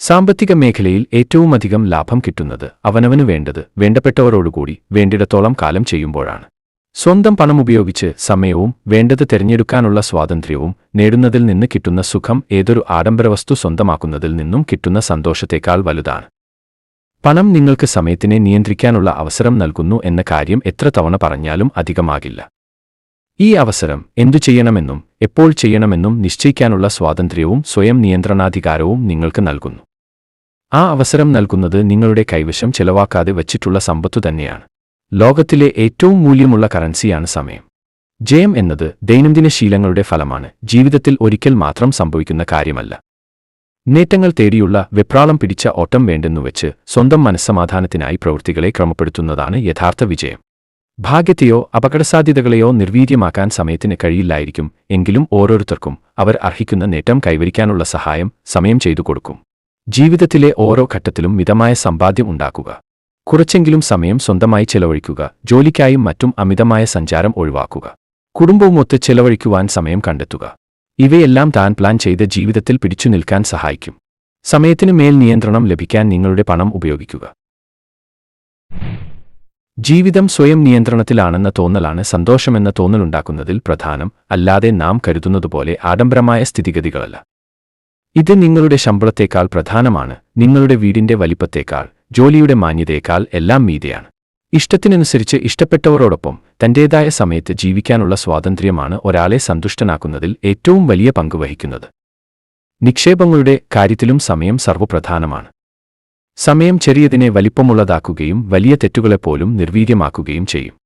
സാമ്പത്തിക മേഖലയിൽ ഏറ്റവുമധികം ലാഭം കിട്ടുന്നത് അവനവന് വേണ്ടത് വേണ്ടപ്പെട്ടവരോടുകൂടി വേണ്ടിടത്തോളം കാലം ചെയ്യുമ്പോഴാണ്. സ്വന്തം പണം ഉപയോഗിച്ച് സമയവും വേണ്ടത് തിരഞ്ഞെടുക്കാനുള്ള സ്വാതന്ത്ര്യവും നേടുന്നതിൽ നിന്ന് കിട്ടുന്ന സുഖം ഏതൊരു ആഡംബരവസ്തു സ്വന്തമാക്കുന്നതിൽ നിന്നും കിട്ടുന്ന സന്തോഷത്തേക്കാൾ വലുതാണ്. പണം നിങ്ങൾക്ക് സമയത്തിനെ നിയന്ത്രിക്കാനുള്ള അവസരം നൽകുന്നു എന്ന കാര്യം എത്ര തവണ പറഞ്ഞാലും അധികമാകില്ല. ഈ അവസരം എന്തു ചെയ്യണമെന്നും എപ്പോൾ ചെയ്യണമെന്നും നിശ്ചയിക്കാനുള്ള സ്വാതന്ത്ര്യവും സ്വയം നിയന്ത്രണാധികാരവും നിങ്ങൾക്ക് നൽകുന്നു. ആ അവസരം നൽകുന്നത് നിങ്ങളുടെ കൈവശം ചെലവാക്കാതെ വച്ചിട്ടുള്ള സമ്പത്തു തന്നെയാണ്. ലോകത്തിലെ ഏറ്റവും മൂല്യമുള്ള കറൻസിയാണ് സമയം. ജയം എന്നത് ദൈനംദിന ശീലങ്ങളുടെ ഫലമാണ്. ജീവിതത്തിൽ ഒരിക്കൽ മാത്രം സംഭവിക്കുന്ന കാര്യമല്ല. നേട്ടങ്ങൾ തേടിയുള്ള വെപ്രാളം പിടിച്ച ഓട്ടം വേണ്ടെന്നുവെച്ച് സ്വന്തം മനസ്സമാധാനത്തിനായി പ്രവൃത്തികളെ ക്രമപ്പെടുത്തുന്നതാണ് യഥാർത്ഥ വിജയം. ഭാഗ്യത്തെയോ അപകടസാധ്യതകളെയോ നിർവീര്യമാക്കാൻ സമയത്തിന് കഴിയില്ലായിരിക്കും. എങ്കിലും ഓരോരുത്തർക്കും അവർ അർഹിക്കുന്ന നേട്ടം കൈവരിക്കാനുള്ള സഹായം സമയം ചെയ്തു കൊടുക്കും. ജീവിതത്തിലെ ഓരോ ഘട്ടത്തിലും മിതമായ സമ്പാദ്യം ഉണ്ടാക്കുക. കുറച്ചെങ്കിലും സമയം സ്വന്തമായി ചെലവഴിക്കുക. ജോലിക്കായും മറ്റും അമിതമായ സഞ്ചാരം ഒഴിവാക്കുക. കുടുംബവുമൊത്ത് ചെലവഴിക്കുവാൻ സമയം കണ്ടെത്തുക. ഇവയെല്ലാം താൻ പ്ലാൻ ചെയ്ത ജീവിതത്തിൽ പിടിച്ചു നിൽക്കാൻ സഹായിക്കും. സമയത്തിനു മേൽ നിയന്ത്രണം ലഭിക്കാൻ നിങ്ങളുടെ പണം ഉപയോഗിക്കുക. ജീവിതം സ്വയം നിയന്ത്രണത്തിലാണെന്ന തോന്നലാണ് സന്തോഷമെന്ന തോന്നലുണ്ടാക്കുന്നതിൽ പ്രധാനം. അല്ലാതെ നാം കരുതുന്നതുപോലെ ആഡംബരമായ സ്ഥിതിഗതികളല്ല. ഇത് നിങ്ങളുടെ ശമ്പളത്തേക്കാൾ പ്രധാനമാണ് നിങ്ങളുടെ വീടിന്റെ വലിപ്പത്തേക്കാൾ ജോലിയുടെ മാന്യതയേക്കാൾ എല്ലാം മീതെയാണ്. ഇഷ്ടത്തിനനുസരിച്ച് ഇഷ്ടപ്പെട്ടവരോടൊപ്പം തന്റേതായ സമയത്ത് ജീവിക്കാനുള്ള സ്വാതന്ത്ര്യമാണ് ഒരാളെ സന്തുഷ്ടനാക്കുന്നതിൽ ഏറ്റവും വലിയ പങ്ക് വഹിക്കുന്നത്. നിക്ഷേപങ്ങളുടെ കാര്യത്തിലും സമയം സർവപ്രധാനമാണ്. സമയം ചെറിയതിനെ വലിപ്പമുള്ളതാക്കുകയും വലിയ തെറ്റുകളെപ്പോലും നിർവീര്യമാക്കുകയും ചെയ്യും.